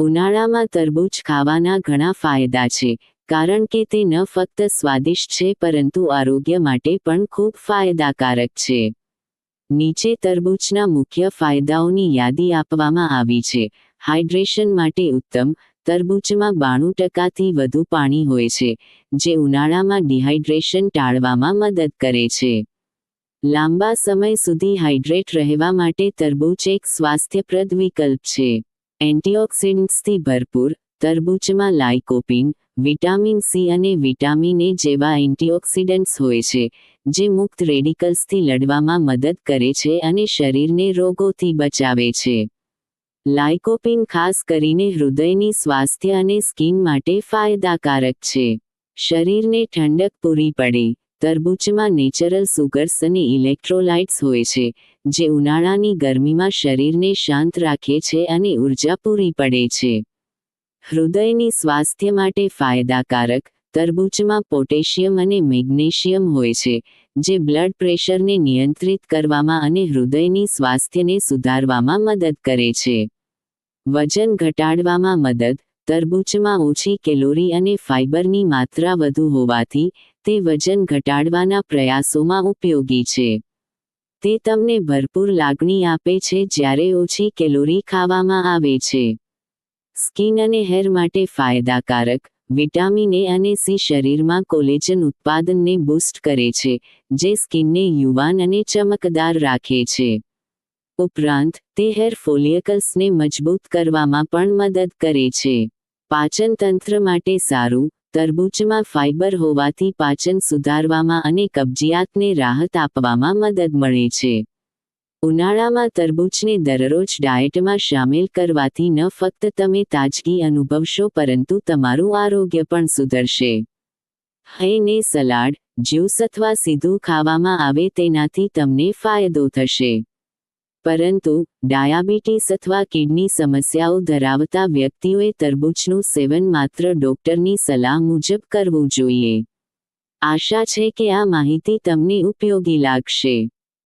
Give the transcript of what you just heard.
ઉનાળામાં તરબૂચ ખાવાના ઘણા ફાયદા છે, કારણ કે તે ન ફક્ત સ્વાદિષ્ટ છે પરંતુ આરોગ્ય માટે પણ ખૂબ ફાયદાકારક છે. નીચે તરબૂચના મુખ્ય ફાયદાઓની યાદી આપવામાં આવી છે. હાઇડ્રેશન માટે ઉત્તમ, તરબૂચમાં બાણું ટકાથી વધુ પાણી હોય છે, જે ઉનાળામાં ડિહાઇડ્રેશન ટાળવામાં મદદ કરે છે. લાંબા સમય સુધી હાઇડ્રેટ રહેવા માટે તરબૂચ એક સ્વાસ્થ્યપ્રદ વિકલ્પ છે. એન્ટીઓક્સિડન્ટ્સથી ભરપૂર, તરબૂચમાં લાઇકોપીન વિટામિન સી અને વિટામિન એ જેવા એન્ટીઓક્સિડન્ટ્સ હોય છે, જે મુક્ત રેડિકલ્સથી લડવામાં મદદ કરે છે અને શરીરને રોગોથી બચાવે છે. લાઇકોપિન ખાસ કરીને હૃદયની સ્વાસ્થ્ય અને સ્કિન માટે ફાયદાકારક છે. શરીરને ઠંડક પૂરી પડે, તરબૂચમાં નેચરલ સુગર્સ અને ઇલેક્ટ્રોલાઇટ્સ હોય છે જે ઉનાળાની ગરમીમાં શરીરને શાંત રાખે છે અને ઊર્જા પૂરી પડે છે. હૃદયની સ્વાસ્થ્ય માટે ફાયદાકારક તરબૂચમાં પોટેશિયમ અને મેગ્નેશિયમ હોય છે, જે બ્લડ પ્રેશરને નિયંત્રિત કરવામાં અને હૃદયની સ્વાસ્થ્યને સુધારવામાં મદદ કરે છે. વજન ઘટાડવામાં મદદ, તરબૂચમાં ઓછી કેલોરી અને ફાઇબરની માત્રા વધુ હોવાથી, તે વજન ઘટાડવાના પ્રયાસોમાં ઉપયોગી છે. તે તમને ભરપૂર લાગણી આપે છે જ્યારે ઓછી કેલોરી ખાવામાં આવે છે. સ્કિન અને હેર માટે ફાયદાકારક, વિટામિન એ અને સી શરીરમાં કોલેજન ઉત્પાદનને બૂસ્ટ કરે છે, જે સ્કિનને યુવાન અને ચમકદાર રાખે છે. ઉપરાંત, તે હેર ફોલિયકલ્સને મજબૂત કરવામાં પણ મદદ કરે છે. પાચન તંત્ર માટે સારું તરબૂચમાં ફાઇબર હોવાથી પાચન સુધારવામાં અને કબજિયાતને રાહત આપવામાં મદદ મળે છે. ઉનાળામાં તરબૂચને દરરોજ ડાયટમાં સામેલ કરવાથી ન ફક્ત તમે તાજગી અનુભવશો, પરંતુ તમારું આરોગ્ય પણ સુધરશે. હૈને સલાડ, જ્યુસ અથવા સીધું ખાવામાં આવે તેનાથી તમને ફાયદો થશે. પરંતુ ડાયાબિટીસ અથવા કિડની સમસ્યાઓ ધરાવતા વ્યક્તિઓએ તરબૂચનું સેવન માત્ર ડોક્ટરની સલાહ મુજબ કરવું જોઈએ. આશા છે કે આ માહિતી તમને ઉપયોગી લાગશે.